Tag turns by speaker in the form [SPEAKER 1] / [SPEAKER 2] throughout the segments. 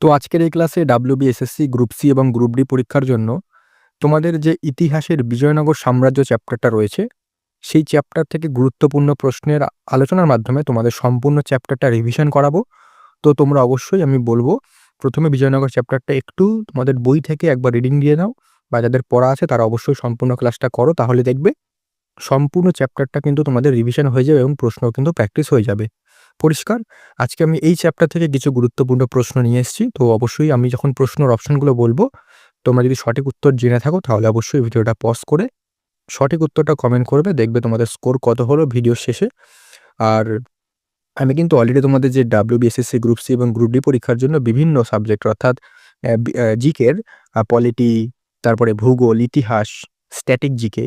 [SPEAKER 1] তো আজকের এই ক্লাসে বিএসএসসি গ্রুপ সি এবং গ্রুপ ডি পরীক্ষার জন্য তোমাদের যে ইতিহাসের বিজয়নগর সাম্রাজ্য চ্যাপ্টারটা রয়েছে সেই চ্যাপ্টার থেকে গুরুত্বপূর্ণ প্রশ্নের আলোচনার মাধ্যমে তোমাদের সম্পূর্ণ চ্যাপ্টারটা রিভিশন করাবো তো তোমরা অবশ্যই আমি বলবো প্রথমে বিজয়নগর চ্যাপ্টারটা একটু তোমাদের বই থেকে একবার রিডিং দিয়ে নাও বা যাদের পড়া আছে তারা অবশ্যই সম্পূর্ণ ক্লাসটা করো তাহলে দেখবে সম্পূর্ণ চ্যাপ্টারটা কিন্তু তোমাদের রিভিশন হয়ে যাবে এবং প্রশ্ন কিন্তু প্র্যাকটিস হয়ে যাবে পরিষ্কার আজকে আমি এই চ্যাপ্টার থেকে কিছু গুরুত্বপূর্ণ প্রশ্ন নিয়ে এসেছি তো অবশ্যই আমি যখন প্রশ্নর অপশনগুলো বলবো তোমরা যদি সঠিক উত্তর জেনে থাকো তাহলে অবশ্যই ভিডিওটা পজ করে সঠিক উত্তরটা কমেন্ট করবে দেখবে তোমাদের স্কোর কত হলো ভিডিওর শেষে আর আমি কিন্তু অলরেডি তোমাদের যে ডাব্লিউ বিএসএসসি গ্রুপ সি এবং গ্রুপ ডি পরীক্ষার জন্য বিভিন্ন সাবজেক্ট অর্থাৎ জিকের পলিটি তারপরে ভূগোল ইতিহাস স্ট্যাটিক জিকে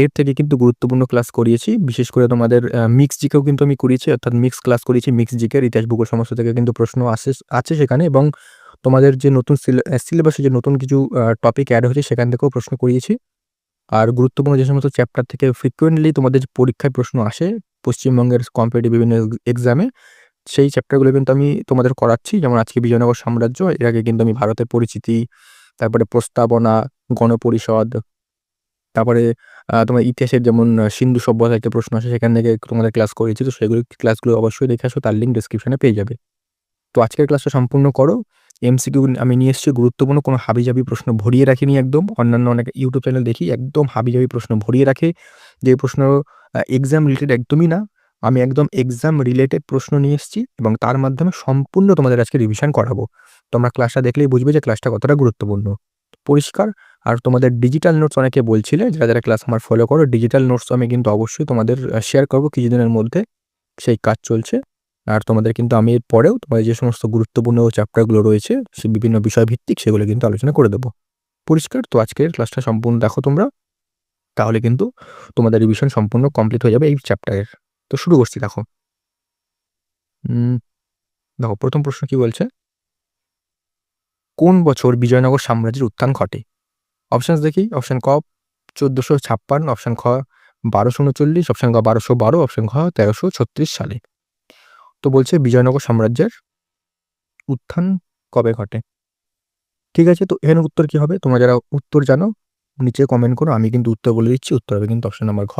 [SPEAKER 1] এর থেকে কিন্তু গুরুত্বপূর্ণ ক্লাস করিয়েছি বিশেষ করে তোমাদের মিক্স জিকেও কিন্তু আমি করিয়েছি অর্থাৎ মিক্স ক্লাস করিয়েছি মিক্স জিকের ইতিহাস ভূগোল সমস্ত থেকে কিন্তু প্রশ্ন আসে আছে সেখানে এবং তোমাদের যে নতুন সিলেবাসে যে নতুন কিছু টপিক অ্যাড হয়েছে সেখান থেকেও প্রশ্ন করিয়েছি আর গুরুত্বপূর্ণ যে সমস্ত চ্যাপ্টার থেকে ফ্রিকুয়েন্টলি তোমাদের পরীক্ষায় প্রশ্ন আসে পশ্চিমবঙ্গের কম্পিটিভ বিভিন্ন এক্সামে সেই চ্যাপ্টারগুলো কিন্তু আমি তোমাদের করাচ্ছি যেমন আজকে বিজয়নগর সাম্রাজ্য এর আগে কিন্তু আমি ভারতের পরিচিতি তারপরে প্রস্তাবনা গণপরিষদ তারপরে তোমার ইতিহাসের যেমন সিন্ধু সভ্যতা একটা প্রশ্ন আসে সেখান থেকে তোমাদের ক্লাস করেছি তো সেগুলো ক্লাসগুলো অবশ্যই দেখে আসো তার লিঙ্ক ডিসক্রিপশানে পেয়ে যাবে তো আজকের ক্লাসটা সম্পূর্ণ করো এমসিকিউ আমি নিয়ে এসেছি গুরুত্বপূর্ণ কোনো হাবিজাবি প্রশ্ন ভরিয়ে রাখিনি একদম অন্যান্য অনেক ইউটিউব চ্যানেল দেখি একদম হাবিজাবি প্রশ্ন ভরিয়ে রাখে যে প্রশ্ন এক্সাম রিলেটেড একদমই না আমি একদম এক্সাম রিলেটেড প্রশ্ন নিয়ে এসেছি এবং তার মাধ্যমে সম্পূর্ণ তোমাদের আজকে রিভিশন করাবো তোমরা ক্লাসটা দেখলেই বুঝবে যে ক্লাসটা কতটা গুরুত্বপূর্ণ পরিষ্কার আর তোমাদের ডিজিটাল নোটস অনেকে বলছিলে যারা যারা ক্লাস আমার ফলো করো ডিজিটাল নোটস আমি কিন্তু অবশ্যই তোমাদের শেয়ার করবো কিছুদিনের মধ্যে সেই কাজ চলছে আর তোমাদের কিন্তু আমি এর পরেও তোমাদের যে সমস্ত গুরুত্বপূর্ণ চ্যাপ্টারগুলো রয়েছে সে বিভিন্ন বিষয়ভিত্তিক সেগুলো কিন্তু আলোচনা করে দেবো পরিষ্কার তো আজকের ক্লাসটা সম্পূর্ণ দেখো তোমরা তাহলে কিন্তু তোমাদের রিভিশন সম্পূর্ণ কমপ্লিট হয়ে যাবে এই চ্যাপ্টারের তো শুরু করছি দেখো দেখো প্রথম প্রশ্ন কি বলছে কোন বছর বিজয়নগর সাম্রাজ্যের উত্থান ঘটে অপশানস দেখি অপশান ক চোদ্দোশো ছাপ্পান্ন অপশান খ বারোশো উনচল্লিশ অপশান ক বারোশো বারো অপশান খ তেরোশো ছত্রিশ সালে তো বলছে বিজয়নগর সাম্রাজ্যের উত্থান কবে ঘটে ঠিক আছে তো এখানে উত্তর কি হবে তোমরা যারা উত্তর জানো নিচে কমেন্ট করো আমি কিন্তু উত্তর বলে দিচ্ছি উত্তর হবে কিন্তু অপশান নাম্বার ঘ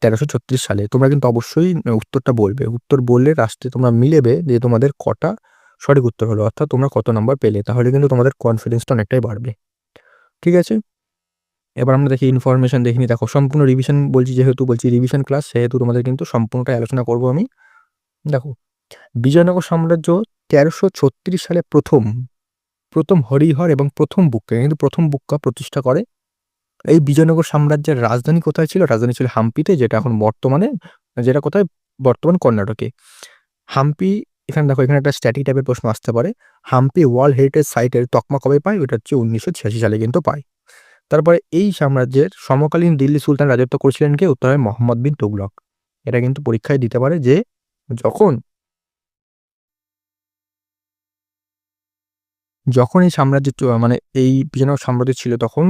[SPEAKER 1] তেরোশো ছত্রিশ সালে তোমরা কিন্তু অবশ্যই উত্তরটা বলবে উত্তর বললে রাস্তে তোমরা মিলেবে যে তোমাদের কটা সঠিক উত্তর হলো অর্থাৎ তোমরা কত নাম্বার পেলে তাহলে কিন্তু তোমাদের কনফিডেন্সটা অনেকটাই বাড়বে ঠিক আছে এবার আমরা দেখি ইনফরমেশন দেখিনি দেখো সম্পূর্ণ রিভিশন বলছি যেহেতু বলছি রিভিশন ক্লাস সেহেতু তোমাদের কিন্তু সম্পূর্ণটাই আলোচনা করব আমি দেখো বিজয়নগর সাম্রাজ্য তেরোশো ছত্রিশ সালে প্রথম প্রথম হরিহর এবং প্রথম বুককে কিন্তু প্রথম বুককা প্রতিষ্ঠা করে এই বিজয়নগর সাম্রাজ্যের রাজধানী কোথায় ছিল রাজধানী ছিল হাম্পিতে যেটা এখন বর্তমানে যেটা কোথায় বর্তমান কর্ণাটকে হাম্পি এখানে দেখো এখানে একটা স্ট্যাটিক টাইপের প্রশ্ন আসতে পারে হাম্পি ওয়ার্ল্ড হেরিটেজ সাইটের তকমা কবে পায় ওটা হচ্ছে উনিশশো সালে কিন্তু পায় তারপরে এই সাম্রাজ্যের সমকালীন দিল্লি সুলতান রাজত্ব করেছিলেন কে উত্তর হয় মোহাম্মদ বিন তুগলক এটা কিন্তু পরীক্ষায় দিতে পারে যে যখন যখন এই সাম্রাজ্য মানে এই যেন সাম্রাজ্য ছিল তখন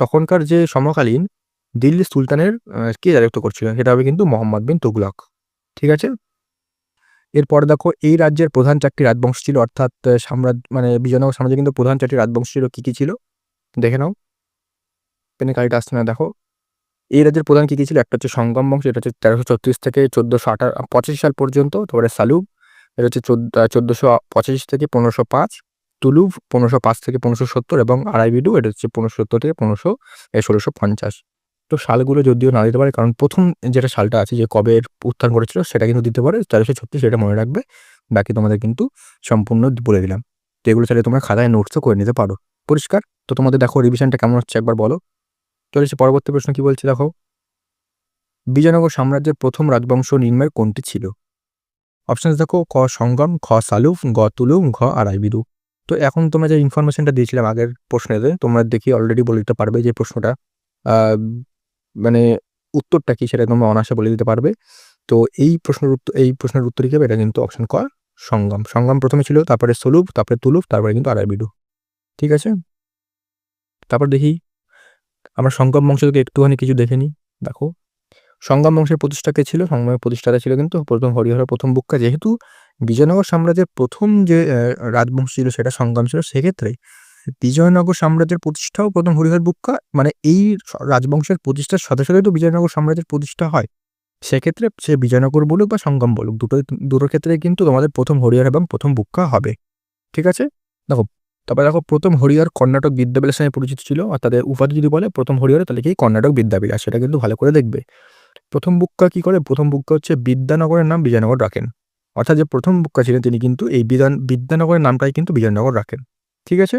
[SPEAKER 1] তখনকার যে সমকালীন দিল্লি সুলতানের কে রাজত্ব করছিল সেটা হবে কিন্তু মোহাম্মদ বিন তুগলক ঠিক আছে এরপর দেখো এই রাজ্যের প্রধান চারটি রাজবংশ ছিল অর্থাৎ সাম্রাজ্য মানে বিজয়নগর সাম্রাজ্য কিন্তু প্রধান চারটি রাজবংশ ছিল কী কী ছিল দেখে নাও পেনে কালিটা আসছে না দেখো এই রাজ্যের প্রধান কী কী ছিল একটা হচ্ছে সঙ্গম বংশ এটা হচ্ছে তেরোশো ছত্রিশ থেকে চোদ্দোশো আঠা পঁচিশ সাল পর্যন্ত তারপরে সালুব এটা হচ্ছে চোদ্দোশো পঁচিশ থেকে পনেরোশো পাঁচ তুলুভ পনেরোশো পাঁচ থেকে পনেরোশো সত্তর এবং আড়াইবিডু এটা হচ্ছে পনেরোশো সত্তর থেকে পনেরোশো ষোলোশো পঞ্চাশ তো সালগুলো যদিও না দিতে পারে কারণ প্রথম যেটা সালটা আছে যে কবে উত্থান করেছিল সেটা কিন্তু দিতে পারে তেরোশো ছত্রিশ সেটা মনে রাখবে বাকি তোমাদের কিন্তু সম্পূর্ণ বলে দিলাম তো এগুলো চাইলে তোমরা খাতায় নোটসও করে নিতে পারো পরিষ্কার তো তোমাদের দেখো রিভিশনটা কেমন হচ্ছে একবার বলো চলেছে পরবর্তী প্রশ্ন কি বলছে দেখো বিজয়নগর সাম্রাজ্যের প্রথম রাজবংশ নির্ময় কোনটি ছিল অপশান দেখো ক সঙ্গম খ সালুফ গ তুলুম ঘ বিদু তো এখন তোমরা যে ইনফরমেশনটা দিয়েছিলাম আগের প্রশ্নেতে তোমরা দেখি অলরেডি বলে দিতে পারবে যে প্রশ্নটা মানে উত্তরটা কি সেটা তোমরা অনাসা বলে দিতে পারবে তো এই প্রশ্নের উত্তর এই প্রশ্নের উত্তর হিসেবে এটা কিন্তু অপশন ক সঙ্গম সঙ্গম প্রথমে ছিল তারপরে সলুপ তারপরে তুলুপ তারপরে কিন্তু আরাবিডু ঠিক আছে তারপর দেখি আমরা সঙ্গম বংশ থেকে একটুখানি কিছু দেখে নিই দেখো সঙ্গম বংশের প্রতিষ্ঠা কে ছিল সঙ্গমের প্রতিষ্ঠাতা ছিল কিন্তু প্রথম হরিহরের প্রথম বুক্কা যেহেতু বিজয়নগর সাম্রাজ্যের প্রথম যে রাজবংশ ছিল সেটা সঙ্গম ছিল সেক্ষেত্রে বিজয়নগর সাম্রাজ্যের প্রতিষ্ঠাও প্রথম হরিহর বুক্কা মানে এই রাজবংশের প্রতিষ্ঠার সাথে সাথে তো বিজয়নগর সাম্রাজ্যের প্রতিষ্ঠা হয় সেক্ষেত্রে সে বিজয়নগর বলুক বা সঙ্গম বলুক দুটো দুটোর ক্ষেত্রে কিন্তু তোমাদের প্রথম হরিহর এবং প্রথম বুক্কা হবে ঠিক আছে দেখো তবে দেখো প্রথম হরিহর কর্ণাটক বিদ্যাবিলাস নামে পরিচিত ছিল আর তাদের উপাধি যদি বলে প্রথম হরিহর তাহলে কি কর্ণাটক বিদ্যাবিলাস সেটা কিন্তু ভালো করে দেখবে প্রথম বুক্কা কি করে প্রথম বুক্কা হচ্ছে বিদ্যানগরের নাম বিজয়নগর রাখেন অর্থাৎ যে প্রথম বুক্কা ছিলেন তিনি কিন্তু এই বিদান বিদ্যানগরের নামটাই কিন্তু বিজয়নগর রাখেন ঠিক আছে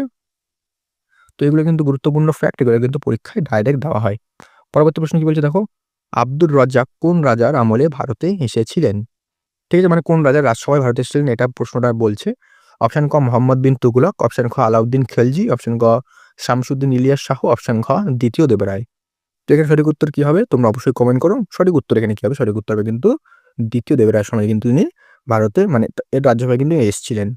[SPEAKER 1] তো এগুলো কিন্তু গুরুত্বপূর্ণ ফ্যাক্ট এগুলো কিন্তু পরীক্ষায় ডাইরেক্ট দেওয়া হয় পরবর্তী প্রশ্ন কি বলছে দেখো আব্দুর রাজ্জাক কোন রাজার আমলে ভারতে এসেছিলেন ঠিক আছে মানে কোন রাজার রাজসভায় ভারতে এসেছিলেন এটা প্রশ্নটা বলছে অপশান ক মোহাম্মদ বিন তুগুলক অপশান খ আলাউদ্দিন খেলজি অপশান খ শামসুদ্দিন ইলিয়াস শাহ অপশান খ দ্বিতীয় দেবরায় তো এখানে সঠিক উত্তর কি হবে তোমরা অবশ্যই কমেন্ট করো সঠিক উত্তর এখানে কি হবে সঠিক উত্তর হবে কিন্তু দ্বিতীয় দেবরায়ের সময় কিন্তু তিনি ভারতে মানে এর রাজ্যসভায় কিন্তু এসেছিলেন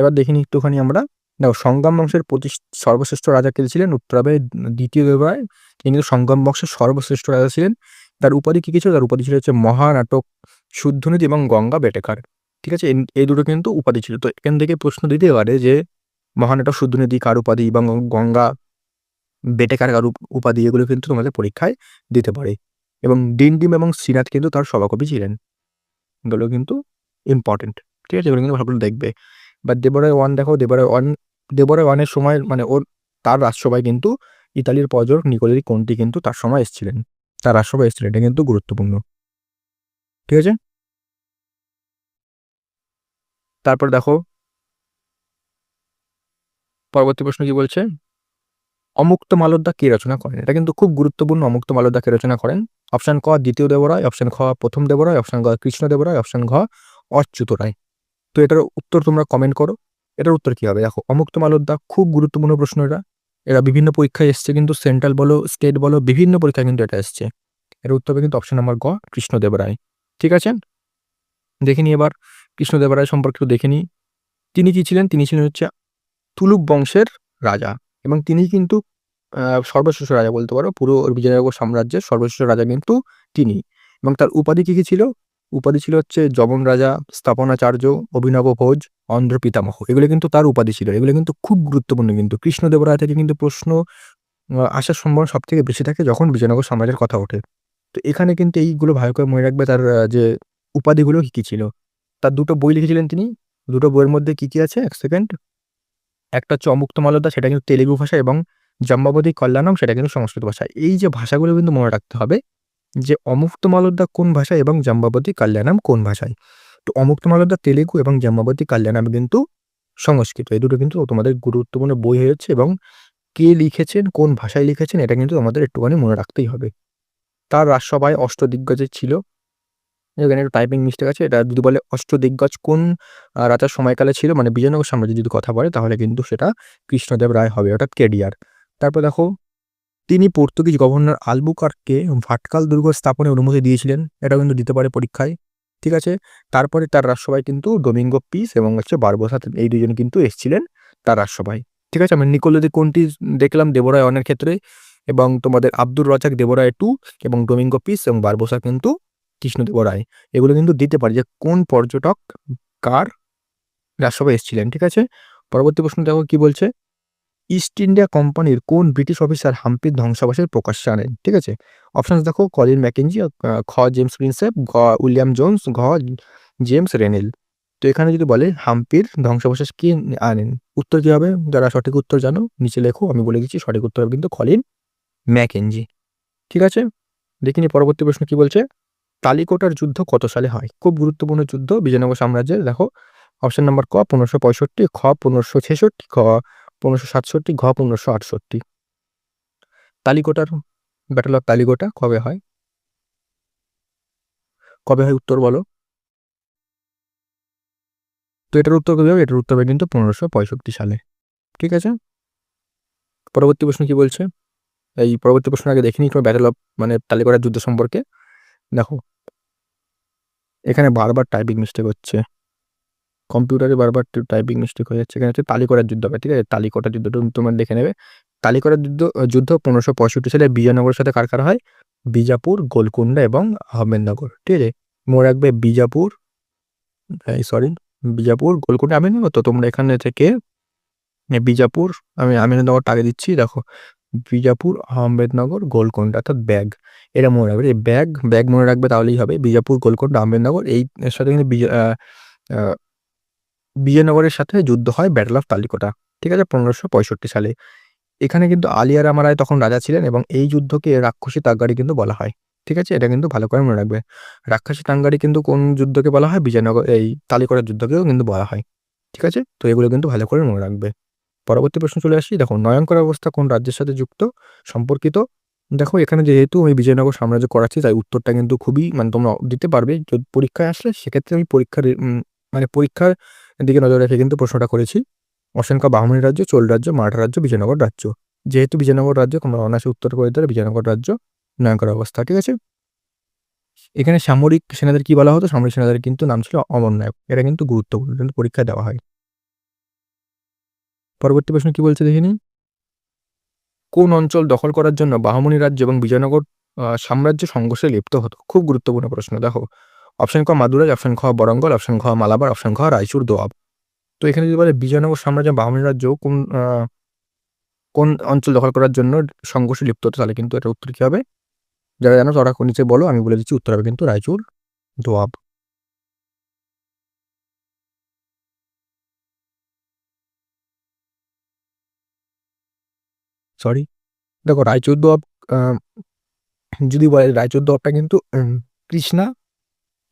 [SPEAKER 1] এবার দেখিনি একটুখানি আমরা দেখো সংগ্রাম বংশের প্রতি সর্বশ্রেষ্ঠ রাজা কে ছিলেন উত্তরাবের দ্বিতীয় দেবরায় তিনি কিন্তু সংগ্রাম বংশের সর্বশ্রেষ্ঠ রাজা ছিলেন তার উপাধি কী ছিল তার উপাধি ছিল হচ্ছে মহানাটক শুদ্ধনীতি এবং গঙ্গা বেটেকার ঠিক আছে এই দুটো কিন্তু উপাধি ছিল তো এখান থেকে প্রশ্ন দিতে পারে যে মহানাটক শুদ্ধনীতি কার উপাধি এবং গঙ্গা বেটেকার কার উপাধি এগুলো কিন্তু তোমাদের পরীক্ষায় দিতে পারে এবং ডিম এবং সিনাথ কিন্তু তার সভাকবি ছিলেন এগুলো কিন্তু ইম্পর্টেন্ট ঠিক আছে এগুলো কিন্তু ভালো দেখবে বা দেবরায় ওয়ান দেখো দেবরায় ওয়ান দেবরে ওয়ানের সময় মানে ওর তার রাজসভায় কিন্তু ইতালির পর্যটক নিকোলেরি কোনটি কিন্তু তার সময় এসেছিলেন তার রাজসভায় এসেছিলেন এটা কিন্তু গুরুত্বপূর্ণ ঠিক আছে তারপর দেখো পরবর্তী প্রশ্ন কি বলছে অমুক্ত মালোদ্দা কে রচনা করেন এটা কিন্তু খুব গুরুত্বপূর্ণ অমুক্ত মালদ্দা কে রচনা করেন অপশান ক দ্বিতীয় দেবরায় অপশান খ প্রথম দেবরায় অপশান গ কৃষ্ণ দেবরায় অপশান ঘ অচ্যুত রায় তো এটার উত্তর তোমরা কমেন্ট করো এটার উত্তর কী হবে দেখো অমুক্ত মালোদ্দা খুব গুরুত্বপূর্ণ প্রশ্ন এটা এরা বিভিন্ন পরীক্ষায় এসছে কিন্তু সেন্ট্রাল বলো স্টেট বলো বিভিন্ন পরীক্ষায় কিন্তু এটা এসছে এর উত্তর হবে কিন্তু অপশন নাম্বার গ কৃষ্ণদেব রায় ঠিক আছে দেখে নিই এবার কৃষ্ণদেব রায় সম্পর্কেও দেখে নিই তিনি কী ছিলেন তিনি ছিলেন হচ্ছে তুলুক বংশের রাজা এবং তিনি কিন্তু সর্বশ্রেষ্ঠ রাজা বলতে পারো পুরো বিজয়নগর সাম্রাজ্যের সর্বশ্রেষ্ঠ রাজা কিন্তু তিনি এবং তার উপাধি কী কী ছিল উপাধি ছিল হচ্ছে জবন রাজা স্থাপনাচার্য অভিনব ভোজ অন্ধ্র পিতামহ এগুলো কিন্তু তার উপাধি ছিল এগুলো কিন্তু খুব গুরুত্বপূর্ণ কিন্তু কৃষ্ণদেব রায় থেকে কিন্তু প্রশ্ন আসার সম্ভাবনা সব থেকে বেশি থাকে যখন বিজয়নগর সাম্রাজ্যের কথা ওঠে তো এখানে কিন্তু এইগুলো ভালো করে মনে রাখবে তার যে উপাধিগুলো কী কী ছিল তার দুটো বই লিখেছিলেন তিনি দুটো বইয়ের মধ্যে কী কী আছে এক সেকেন্ড একটা হচ্ছে মালদা সেটা কিন্তু তেলেগু ভাষা এবং জাম্বাবতী কল্যাণম সেটা কিন্তু সংস্কৃত ভাষা এই যে ভাষাগুলো কিন্তু মনে রাখতে হবে যে অমুক্ত মালদ্দা কোন ভাষায় এবং জাম্বাবতী কাল্যাণাম কোন ভাষায় তো অমুক্ত মালদ্দা তেলেগু এবং জাম্বাবতী কাল্যাণাম কিন্তু সংস্কৃত এই দুটো কিন্তু তোমাদের গুরুত্বপূর্ণ বই হয়ে যাচ্ছে এবং কে লিখেছেন কোন ভাষায় লিখেছেন এটা কিন্তু তোমাদের একটুখানি মনে রাখতেই হবে তার রাজসভায় অষ্টদিগ্গজে ছিল এখানে একটু টাইপিং মিস্টেক আছে এটা যদি বলে অষ্টদিগ্গজ কোন রাজার সময়কালে ছিল মানে বিজয়নগর সাম্রাজ্য যদি কথা বলে তাহলে কিন্তু সেটা কৃষ্ণদেব রায় হবে অর্থাৎ কেডিয়ার তারপর দেখো তিনি পর্তুগিজ গভর্নর আলবুকারকে ভাটকাল দুর্গ স্থাপনে অনুমতি দিয়েছিলেন এটা কিন্তু দিতে পারে পরীক্ষায় ঠিক আছে তারপরে তার রাজসভায় কিন্তু ডোমিঙ্গো পিস এবং হচ্ছে বারবসাত এই দুজন কিন্তু এসেছিলেন তার রাজসভায় ঠিক আছে আমি নিকোলদি কোনটি দেখলাম দেবরায় অনেক ক্ষেত্রে এবং তোমাদের আব্দুর রাজাক দেবরায় টু এবং ডোমিঙ্গো পিস এবং বারবসা কিন্তু কৃষ্ণদেব রায় এগুলো কিন্তু দিতে পারে যে কোন পর্যটক কার রাজসভায় এসেছিলেন ঠিক আছে পরবর্তী প্রশ্ন দেখো কি বলছে ইস্ট ইন্ডিয়া কোম্পানির কোন ব্রিটিশ অফিসার হাম্পির ধ্বংসাবাসের প্রকাশ্যে আনেন ঠিক আছে অপশান দেখো কলিন ম্যাকেঞ্জি খ জেমস প্রিন্সেপ ঘ উইলিয়াম জোনস ঘ জেমস রেনেল তো এখানে যদি বলে হাম্পির ধ্বংসাবশেষ কি আনেন উত্তর কী হবে যারা সঠিক উত্তর জানো নিচে লেখো আমি বলে দিচ্ছি সঠিক উত্তর হবে কিন্তু কলিন ম্যাকেঞ্জি ঠিক আছে দেখিনি পরবর্তী প্রশ্ন কি বলছে তালিকোটার যুদ্ধ কত সালে হয় খুব গুরুত্বপূর্ণ যুদ্ধ বিজয়নগর সাম্রাজ্যের দেখো অপশন নাম্বার ক পনেরোশো পঁয়ষট্টি খ পনেরোশো ছেষট্টি খ পনেরোশো সাতষট্টি ঘ পনেরোশো আটষট্টি তালিকোটার ব্যাটেল অফ তালিকোটা কবে হয় কবে হয় উত্তর বলো তো এটার উত্তর কবে হবে এটার উত্তর হবে কিন্তু পনেরোশো পঁয়ষট্টি সালে ঠিক আছে পরবর্তী প্রশ্ন কি বলছে এই পরবর্তী প্রশ্ন আগে দেখিনি কোনো ব্যাটেল অফ মানে তালিকোটার যুদ্ধ সম্পর্কে দেখো এখানে বারবার টাইপিং মিস্টেক হচ্ছে কম্পিউটারে বারবার টাইপিং মিস্টেক হয়ে যাচ্ছে এখানে হচ্ছে তালিকরার যুদ্ধ হবে ঠিক আছে তালিকটা যুদ্ধটা তোমার দেখে নেবে তালিকোটার যুদ্ধ যুদ্ধ পনেরোশো পঁয়ষট্টি সালে বিজয়নগরের সাথে কার কার হয় বিজাপুর গোলকুন্ডা এবং আহমেদনগর ঠিক আছে মনে রাখবে বিজাপুর সরি বিজাপুর গোলকুন্ডা আহমেদনগর তো তোমরা এখানে থেকে বিজাপুর আমি আহমেদনগরটা আগে দিচ্ছি দেখো বিজাপুর আহমেদনগর গোলকুন্ডা অর্থাৎ ব্যাগ এটা মনে রাখবে এই ব্যাগ ব্যাগ মনে রাখবে তাহলেই হবে বিজাপুর গোলকুন্ডা আহমেদনগর এই সাথে কিন্তু বিজয়নগরের সাথে যুদ্ধ হয় ব্যাটল অফ তালিকোটা ঠিক আছে পনেরোশো পঁয়ষট্টি সালে এখানে কিন্তু আলিয়া রামারায় তখন রাজা ছিলেন এবং এই যুদ্ধকে রাক্ষসী তাগাড়ি কিন্তু বলা হয় ঠিক আছে এটা কিন্তু ভালো করে মনে রাখবে রাক্ষসী তাঙ্গারি কিন্তু কোন যুদ্ধকে বলা হয় বিজয়নগর এই তালিকোটার যুদ্ধকেও কিন্তু বলা হয় ঠিক আছে তো এগুলো কিন্তু ভালো করে মনে রাখবে পরবর্তী প্রশ্ন চলে আসি দেখো নয়ঙ্কর অবস্থা কোন রাজ্যের সাথে যুক্ত সম্পর্কিত দেখো এখানে যেহেতু আমি বিজয়নগর সাম্রাজ্য করাচ্ছি তাই উত্তরটা কিন্তু খুবই মানে তোমরা দিতে পারবে যদি পরীক্ষায় আসলে সেক্ষেত্রে আমি পরীক্ষার মানে পরীক্ষার দিকে নজর রেখে কিন্তু প্রশ্নটা করেছি অসংখ্য বাহমনি রাজ্য চোল রাজ্য মারাঠা রাজ্য বিজয়নগর রাজ্য যেহেতু বিজয়নগর রাজ্য তোমরা অনায়াসে উত্তর করে দিতে বিজয়নগর রাজ্য করা অবস্থা ঠিক আছে এখানে সামরিক সেনাদের কি বলা হতো সামরিক সেনাদের কিন্তু নাম ছিল অমরনায়ক এটা কিন্তু গুরুত্বপূর্ণ কিন্তু পরীক্ষা দেওয়া হয় পরবর্তী প্রশ্ন কি বলছে দেখিনি কোন অঞ্চল দখল করার জন্য বাহমনি রাজ্য এবং বিজয়নগর সাম্রাজ্য সংঘর্ষে লিপ্ত হতো খুব গুরুত্বপূর্ণ প্রশ্ন দেখো অপশন ক মাদুরাজ অপশন খ বরঙ্গল অপশন খ মালাবার অপশন খ রায়চুর দোয়াব তো এখানে যদি বলে বিজয়নগর সাম্রাজ্য বাহমনি রাজ্য কোন কোন অঞ্চল দখল করার জন্য সংঘর্ষে লিপ্ত হতো তাহলে কিন্তু এটা উত্তর কী হবে যারা জানো তারা নিচে বলো আমি বলে দিচ্ছি উত্তর হবে কিন্তু রায়চুর দোয়াব সরি দেখো রায়চৌদ্দ যদি বলে রায়চৌদ্দ কিন্তু কৃষ্ণা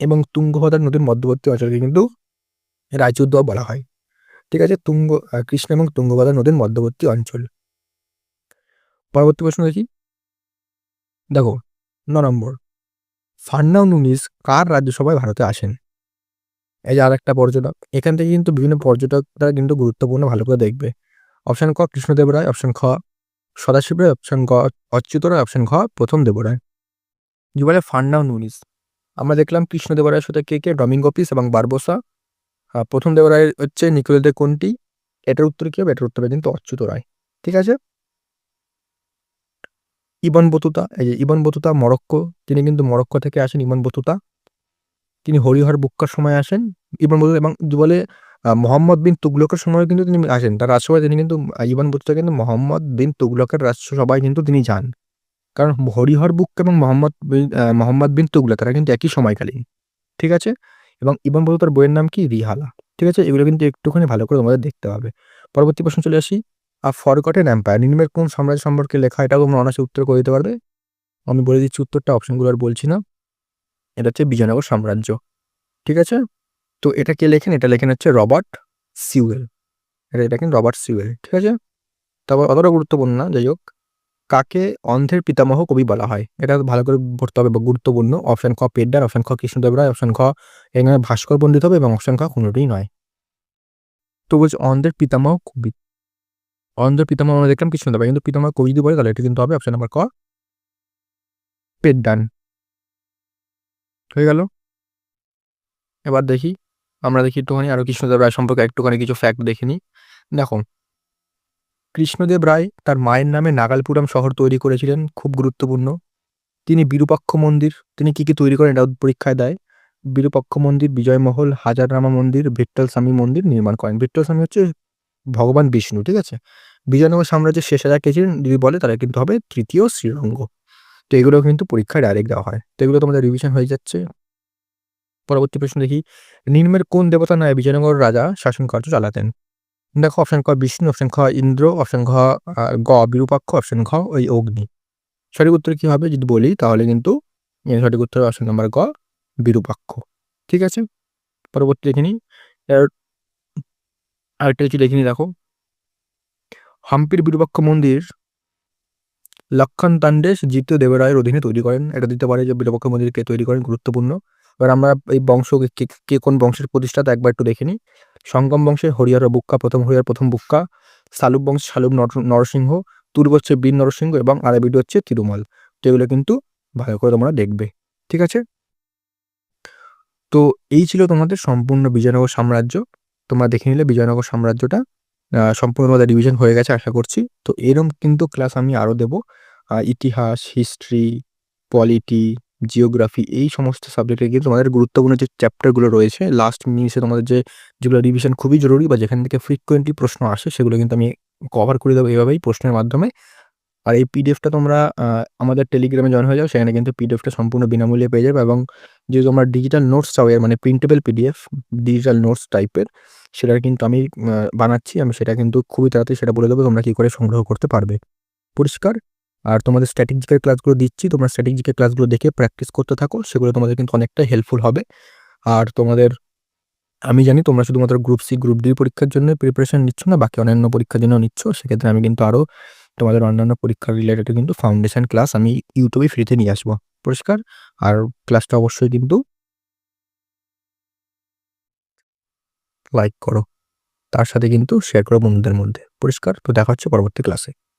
[SPEAKER 1] এবং তুঙ্গভদ্রা নদীর মধ্যবর্তী অঞ্চলকে কিন্তু রায়চুদ্দাও বলা হয় ঠিক আছে তুঙ্গ কৃষ্ণ এবং তুঙ্গভদ্রা নদীর মধ্যবর্তী অঞ্চল পরবর্তী প্রশ্ন দেখি দেখো ন নম্বর ফার্নাও নুনিস কার রাজ্যসভায় ভারতে আসেন এই যে আর একটা পর্যটক এখান থেকে কিন্তু বিভিন্ন পর্যটকরা কিন্তু গুরুত্বপূর্ণ ভালো করে দেখবে অপশান ক কৃষ্ণদেব রায় অপশান খ সদাশিব রায় অপশান গ অচ্যুত রায় অপশান খ প্রথম দেব রায় যে বলে ফান্ডাও নুনিস আমরা দেখলাম কৃষ্ণদেবরায়ের সাথে কে কে ডমিং পিস এবং বারবোসা প্রথম দেবরায়ের হচ্ছে দে কোনটি এটার উত্তর কী হবে এটার উত্তর হবে কিন্তু অচ্যুত রায় ঠিক আছে ইবন বতুতা এই যে ইবন বতুতা মরক্কো তিনি কিন্তু মরক্কো থেকে আসেন ইবন বতুতা তিনি হরিহর বুক্কার সময় আসেন ইবন বতুতা এবং বলে মোহাম্মদ বিন তুগলকের সময় কিন্তু তিনি আসেন তার রাজসভায় তিনি কিন্তু ইবন বতুতা কিন্তু মোহাম্মদ বিন তুগলকের রাজসভায় কিন্তু তিনি যান কারণ হরিহর বুক এবং মোহাম্মদ মোহাম্মদ বিন তুগলা তারা কিন্তু একই সময়কালীন ঠিক আছে এবং ইবন তার বইয়ের নাম কি রিহালা ঠিক আছে এগুলো কিন্তু একটুখানি ভালো করে তোমাদের দেখতে হবে পরবর্তী প্রশ্ন চলে আসি আর ফরগটেন অ্যাম্পায়ার নিম্নের কোন সাম্রাজ্য সম্পর্কে লেখা এটাও তোমরা অনাসে উত্তর করে দিতে পারবে আমি বলে দিচ্ছি উত্তরটা অপশনগুলো আর বলছি না এটা হচ্ছে বিজয়নগর সাম্রাজ্য ঠিক আছে তো এটা কে লেখেন এটা লেখেন হচ্ছে রবার্ট সিউয়েল এটা এটা কিন্তু রবার্ট সিউয়েল ঠিক আছে তারপর অতটা গুরুত্বপূর্ণ না যাই হোক কাকে অন্ধের পিতামহ কবি বলা হয় এটা ভালো করে পড়তে হবে বা গুরুত্বপূর্ণ অপশন খ পেডার অপশন খ কৃষ্ণদেব রায় অপশন খ এখানে ভাস্কর পণ্ডিত হবে এবং অপশন খ কোনোটাই নয় তো বলছে অন্ধের পিতামহ কবি অন্ধের পিতামহ আমরা দেখলাম কৃষ্ণদেব কিন্তু পিতামহ কবি যদি বলে তাহলে এটা কিন্তু হবে অপশন নাম্বার ক পেডান হয়ে গেল এবার দেখি আমরা দেখি একটুখানি আরও কৃষ্ণদেব রায় সম্পর্কে একটুখানি কিছু ফ্যাক্ট দেখে নিই দেখো কৃষ্ণদেব রায় তার মায়ের নামে নাগালপুরাম শহর তৈরি করেছিলেন খুব গুরুত্বপূর্ণ তিনি বিরূপাক্ষ মন্দির তিনি কী কী তৈরি করেন এটা পরীক্ষায় দেয় বিরূপাক্ষ মন্দির বিজয়মহল রামা মন্দির ভিট্টল স্বামী মন্দির নির্মাণ করেন ভিট্টল স্বামী হচ্ছে ভগবান বিষ্ণু ঠিক আছে বিজয়নগর সাম্রাজ্যের শেষে রাজা কে ছিলেন যদি বলে তারা কিন্তু হবে তৃতীয় শ্রীরঙ্গ তো এগুলো কিন্তু পরীক্ষায় ডাইরেক্ট দেওয়া হয় তো এগুলো তোমাদের রিভিশন হয়ে যাচ্ছে পরবর্তী প্রশ্ন দেখি নিম্নের কোন দেবতা নয় বিজয়নগর রাজা শাসন কার্য চালাতেন দেখো অপশন খ বিষ্ণু অপশন খ ইন্দ্র অপশন খ গ বিরূপাক্ষ অপশন খ ওই অগ্নি সঠিক উত্তর কি হবে যদি বলি তাহলে কিন্তু সঠিক উত্তর অপশন নাম্বার গ বিরূপাক্ষ ঠিক আছে পরবর্তী লিখে নিই আরেকটা কিছু লিখে দেখো হাম্পির বিরূপাক্ষ মন্দির লক্ষণ তান্ডেশ জিতীয় দেবরায়ের অধীনে তৈরি করেন এটা দিতে পারে যে বিরূপাক্ষ মন্দির কে তৈরি করেন গুরুত্বপূর্ণ এবার আমরা এই বংশ কে কোন বংশের প্রতিষ্ঠাতা একবার একটু দেখে নিই সঙ্গম বংশের হরিয়ার বুক্কা প্রথম হরিয়ার প্রথম বুক্কা সালুব বংশ সালুব নরসিংহ তুর্ব হচ্ছে বীর নরসিংহ এবং আরবিটি হচ্ছে তিরুমল তো এগুলো কিন্তু ভালো করে তোমরা দেখবে ঠিক আছে তো এই ছিল তোমাদের সম্পূর্ণ বিজয়নগর সাম্রাজ্য তোমরা দেখে নিলে বিজয়নগর সাম্রাজ্যটা সম্পূর্ণ তোমাদের ডিভিশন হয়ে গেছে আশা করছি তো এরম কিন্তু ক্লাস আমি আরও দেব ইতিহাস হিস্ট্রি পলিটি জিওগ্রাফি এই সমস্ত সাবজেক্টে গিয়ে তোমাদের গুরুত্বপূর্ণ যে চ্যাপ্টারগুলো রয়েছে লাস্ট মিনিটে তোমাদের যে যেগুলো রিভিশন খুবই জরুরি বা যেখান থেকে ফ্রিকুয়েন্টলি প্রশ্ন আসে সেগুলো কিন্তু আমি কভার করে দেবো এভাবেই প্রশ্নের মাধ্যমে আর এই পিডিএফটা তোমরা আমাদের টেলিগ্রামে জয়েন হয়ে যাও সেখানে কিন্তু পিডিএফটা সম্পূর্ণ বিনামূল্যে পেয়ে যাবে এবং যে আমরা ডিজিটাল নোটস চাও এর মানে প্রিন্টেবল পিডিএফ ডিজিটাল নোটস টাইপের সেটা কিন্তু আমি বানাচ্ছি আমি সেটা কিন্তু খুবই তাড়াতাড়ি সেটা বলে দেবো তোমরা কী করে সংগ্রহ করতে পারবে পরিষ্কার আর তোমাদের স্ট্র্যাটেজিক্যাল ক্লাসগুলো দিচ্ছি তোমরা স্ট্র্যাটেজিক্যাল ক্লাসগুলো দেখে প্র্যাকটিস করতে থাকো সেগুলো তোমাদের কিন্তু অনেকটা হেল্পফুল হবে আর তোমাদের আমি জানি তোমরা শুধুমাত্র গ্রুপ সি গ্রুপ ডি পরীক্ষার জন্য প্রিপারেশান নিচ্ছ না বাকি অন্যান্য পরীক্ষার জন্য নিচ্ছ সেক্ষেত্রে আমি কিন্তু আরও তোমাদের অন্যান্য পরীক্ষা রিলেটেড কিন্তু ফাউন্ডেশন ক্লাস আমি ইউটিউবে ফ্রিতে নিয়ে আসবো পরিষ্কার আর ক্লাসটা অবশ্যই কিন্তু লাইক করো তার সাথে কিন্তু শেয়ার করো বন্ধুদের মধ্যে পরিষ্কার তো দেখা হচ্ছে পরবর্তী ক্লাসে